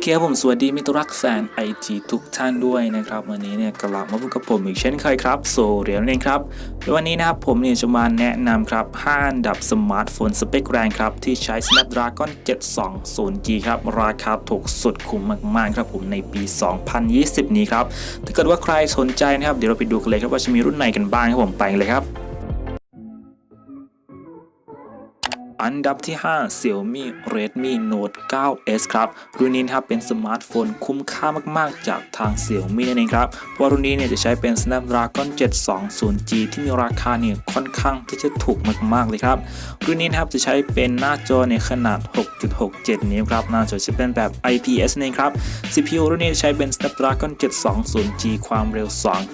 เคครับผมสวัสดีมิตรรักแฟนไอทีทุกท่านด้วยนะครับ วันนี้เนี่ยกลับมาพบกับผมอีกเช่นเคยครับโซเรียนเองครับวันนี้นะครับผมเนี่ยจะมาแนะนำครับ5อันดับสมาร์ทโฟนสเปคแรงครับ ที่ใช้ Snapdragon 720G ครับ ราคาถูกสุดคุ้มมากๆครับผมในปี 2020 นี้ครับ ถ้าเกิดว่าใครสนใจนะครับ เดี๋ยวเราไปดูกันเลยครับว่าจะมีรุ่นไหนกันบ้างครับผมไปเลยครับ อันดับที่ 5 Xiaomi Redmi Note 9s ครับ รุ่นนี้ครับเป็นสมาร์ทโฟนคุ้มค่ามากๆ จากทาง Xiaomi นั่นเองครับเพราะรุ่นนี้เนี่ยจะใช้เป็น Snapdragon 720G ที่มีราคาเนี่ยค่อนข้างที่จะถูกมากๆเลยครับ รุ่นนี้ครับจะใช้เป็นหน้าจอในขนาด 6.67 นิ้วครับ หน้าจอจะเป็นแบบ IPS นั่นเองครับ CPU รุ่นนี้ใช้เป็น Snapdragon 720G ความเร็ว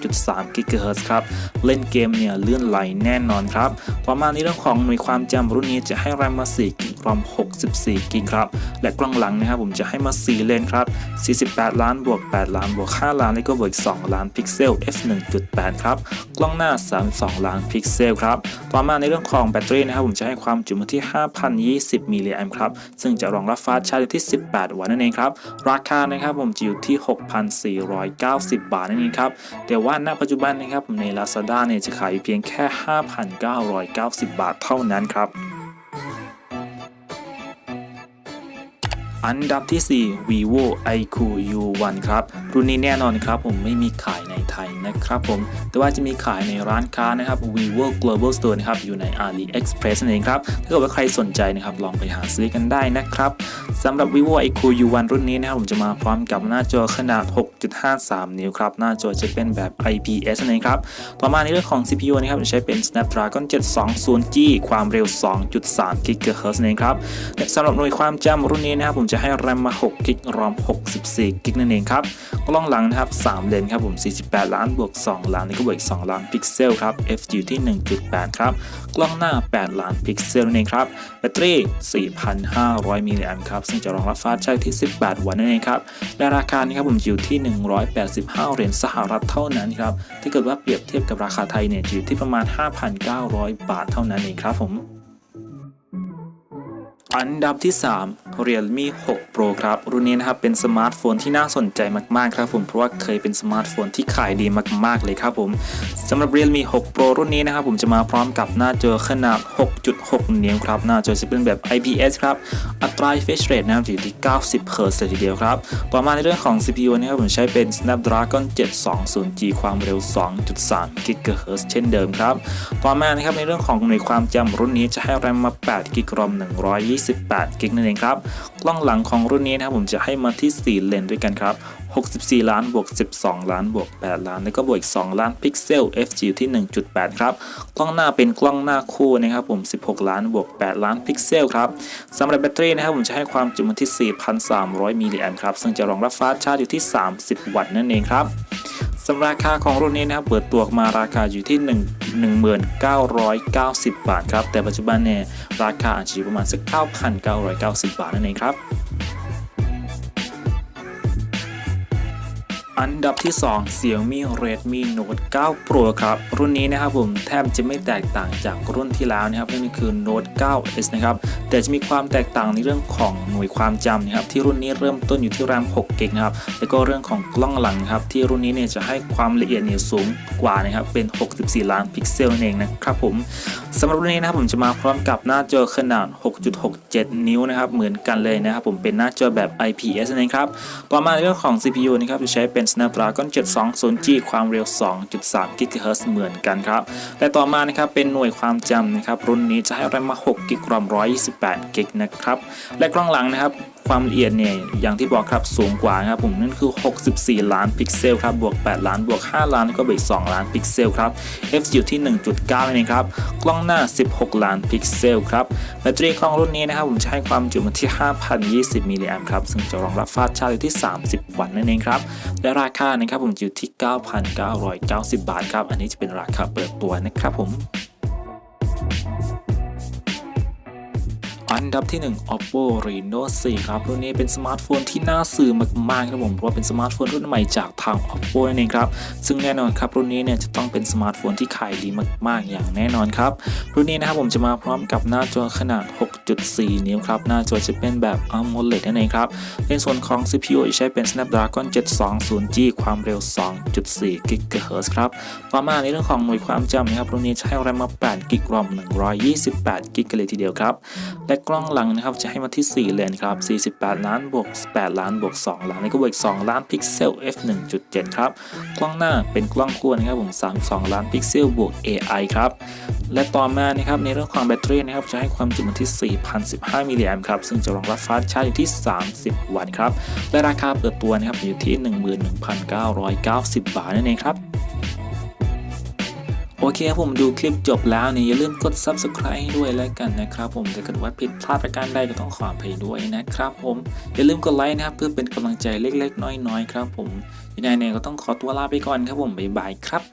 2.3 GHz ครับ เล่นเกมเนี่ยเลื่อนไหลแน่นอนครับ ต่อมาในเรื่องของหน่วยความจำรุ่นนี้จะให้แรมมา 4 กิกรอม 64 กิกครับ และกล้องหลังนะครับผมจะให้มา 4 เลนครับ 48 ล้านบวก 8 ล้านบวก 5 ล้าน แล้วก็บวกอีก2 ล้านพิกเซล f 1.8 ครับ กล้องหน้า 32 ล้านพิกเซลครับ ต่อมาในเรื่องของแบตเตอรี่นะครับผมจะให้ความจุมาที่ 5,020 มิลลิแอมป์ครับ ซึ่งจะรองรับฟาสชาร์จที่ 18 วัตต์นั่นเองครับ ราคานะครับผมจะอยู่ที่ 6,490 บาทนั่นเองครับ แต่ว่าณปัจจุบันนะครับใน Lazada เนี่ยจะขายเพียงแค่ 5,990 บาทเท่านั้นครับ อันดับที่ 4 vivo iQ U1 ครับ รุ่นนี้แน่นอนครับผมไม่มีขายในไทยนะครับผม แต่ว่าจะมีขายในร้านค้านะครับ vivo global store นะครับอยู่ใน aliexpress นั่นเองครับ ถ้าเกิดว่าใครสนใจนะครับลองไปหาซื้อกันได้นะครับสำหรับ vivo iQ U1 รุ่นนี้นะครับผมจะมาพร้อมกับหน้าจอขนาด 6.53 นิ้วครับ หน้าจอจะเป็นแบบ IPS นั่นเองครับ ต่อมาในเรื่องของ CPU นะครับจะใช้เป็น snapdragon 720G ความเร็ว 2.3 GHz นั่นเองครับสำหรับหน่วยความจำรุ่นนี้นะครับผมจะให้แรมมา 6 กิกรอม 64 กิกนั่นเองครับ กล้องหลังนะครับ 3 เลนครับผม 48 ล้านบวก 2 ล้านแล้วก็บวกอีก 2 ล้านพิกเซลครับ f อยู่ที่ 1.8 ครับ กล้องหน้า 8 ล้านพิกเซลนั่นเองครับ แบตเตอรี่ 4,500 มิลลิแอมป์ครับ ซึ่งจะรองรับฟาสต์ชาร์จที่ 18 วัตต์นั่นเองครับและราคานี้ครับผมอยู่ที่ 185 เหรียญสหรัฐเท่านั้นครับถ้าเกิดว่าเปรียบเทียบกับราคาไทยเนี่ยอยู่ที่ประมาณ 5,900 บาทเท่านั้นเองครับผมอันดับที่ 3 Realme 6 Pro ครับ รุ่นนี้นะครับเป็นสมาร์ทโฟนที่น่าสนใจมากๆครับผมเพราะว่าเคยเป็นสมาร์ทโฟนที่ขายดีมากๆเลยครับผมสำหรับ Realme 6 Pro รุ่นนี้นะครับผมจะมาพร้อมกับหน้าจอขนาด 6.6 นิ้วครับ หน้าจอจะเป็นแบบ IPS ครับ อัตรา refresh rate นะครับอยู่ที่ 90 Hz เลยทีเดียวครับ ต่อมาในเรื่องของ CPU นะครับผมใช้เป็น Snapdragon 720G ความเร็ว 2.3 GHz เช่นเดิมครับ ต่อมานะครับในเรื่องของหน่วยความจำรุ่นนี้จะให้แรมมา8กิกรอม128กิกนั่นเองครับกล้องหลังของรุ่นนี้นะครับผมจะให้มาที่ 4 เลนด้วยกันครับ 64 ล้านบวก 12 ล้านบวก 8 ล้าน แล้วก็บวกอีก 2 ล้านพิกเซล FG ที่ 1.8 ครับ กล้องหน้าเป็นกล้องหน้าคู่นะครับผม 16 ล้านบวก 8 ล้านพิกเซลครับสำหรับแบตเตอรี่นะครับผมจะให้ความจุมาที่ 4,300 มิลลิแอมป์ครับ ซึ่งจะรองรับฟาสต์ชาร์จอยู่ที่ 30 วัตต์นั่นเองครับ สำหรับราคาของรุ่นนี้นะครับเปิดตัวมาราคาอยู่ที่ 1 1990 บาทครับ แต่ปัจจุบันเนี่ยราคาอาจจะอยู่ประมาณสัก 9,990 บาทนั่นเองครับ อันดับที่ 2 Xiaomi Redmi Note 9 Pro ครับ รุ่นนี้นะครับผมแทบจะไม่แตกต่างจากรุ่นที่แล้วนะครับนั่นคือ Note 9s นะครับ แต่จะมีความแตกต่างในเรื่องของหน่วยความจำนะครับ ที่รุ่นนี้เริ่มต้นอยู่ที่แรม6กิกนะครับ แล้วก็เรื่องของกล้องหลังครับ ที่รุ่นนี้เนี่ยจะให้ความละเอียดเนี่ยสูงกว่านะครับ เป็น 64 ล้านพิกเซลนั่นเองนะครับผมสำหรับรุ่นนี้นะครับผมจะมาพร้อมกับหน้าจอขนาด 6.67 นิ้วนะครับ เหมือนกันเลยนะครับผมเป็นหน้าจอแบบ IPS นั่นเองครับ ต่อมาในเรื่องของ CPU นะครับจะใช้เป็น Snapdragon 720G ความเร็ว 2.3 GHz เหมือนกันครับและต่อมานะครับเป็นหน่วยความจำนะครับรุ่นนี้จะให้แรมมา6กิกรอม128กิกนะครับ และกล้องหลังนะครับความละเอียดเนี่ยอย่างที่บอกครับสูงกว่าครับผมนั่นคือ 64 ล้านพิกเซลครับบวก 8 ล้านบวก 5 ล้านแล้วก็บวก2ล้านพิกเซลครับ f อยู่ที่ 1.9นั่นเองครับ กล้องหน้า 16 ล้านพิกเซลครับแบตเตอรี่กล้องรุ่นนี้นะครับผมจะให้ความจุมาที่ 5,020 มิลลิแอมป์ครับซึ่งจะรองรับฟาสชาร์จอยู่ที่ 30 วัตต์นั่นเองครับและราคานะครับผมอยู่ที่ 9,990 บาทครับอันนี้จะเป็นราคาเปิดตัวนะครับผม อันดับที่ 1 oppo reno 4 ครับ รุ่นนี้เป็นสมาร์ทโฟนที่น่าซื้อมากๆครับผมเพราะว่าเป็นสมาร์ทโฟนรุ่นใหม่จากทาง oppo นั่นเองครับ ซึ่งแน่นอนครับรุ่นนี้เนี่ยจะต้องเป็นสมาร์ทโฟนที่ขายดีมาก ๆ อย่างแน่นอนครับ รุ่นนี้นะครับผมจะมาพร้อมกับหน้าจอขนาด 6.4 นิ้วครับ หน้าจอจะเป็นแบบ AMOLED นั่นเองครับ ในส่วนของ CPU ใช้เป็น Snapdragon 720G ความเร็ว 2.4 GHz ครับ ต่อมาในเรื่องของหน่วยความจำนะครับรุ่นนี้ให้แรมมา8 g b ROM 128 g b กันเลยทีเดียวครับและกล้องหลังนะครับจะให้มาที่ 4 เลนส์ครับ 48 ล้านบวก8ล้านบวก 2 ล้านแล้วก็บวกอีก2ล้านพิกเซล f 1.7 ครับ กล้องหน้าเป็นกล้องคู่นะครับผม32 ล้านพิกเซลบวก AI ครับ และต่อมานะครับในเรื่องของแบตเตอรี่นะครับจะให้ความจุมาที่ 4,015 มิลลิแอมป์ครับ ซึ่งจะรองรับฟาสต์ชาร์จอยู่ที่ 30 วัตต์ครับ และราคาเปิดตัวนะครับอยู่ที่ 11,990 บาทนั่นเองครับ โอเคครับผมดูคลิปจบแล้วเนี่ยอย่าลืมกด subscribe ให้ด้วยแล้วกันนะครับผมถ้าเกิดว่าผิดพลาดประการใดก็ต้องขออภัยด้วยนะครับผมอย่าลืมกดไลค์นะครับเพื่อเป็นกำลังใจเล็กๆ น้อยๆครับผมยังไงเนี่ยก็ต้องขอตัวลาไปก่อนครับผมบ๊ายบายครับ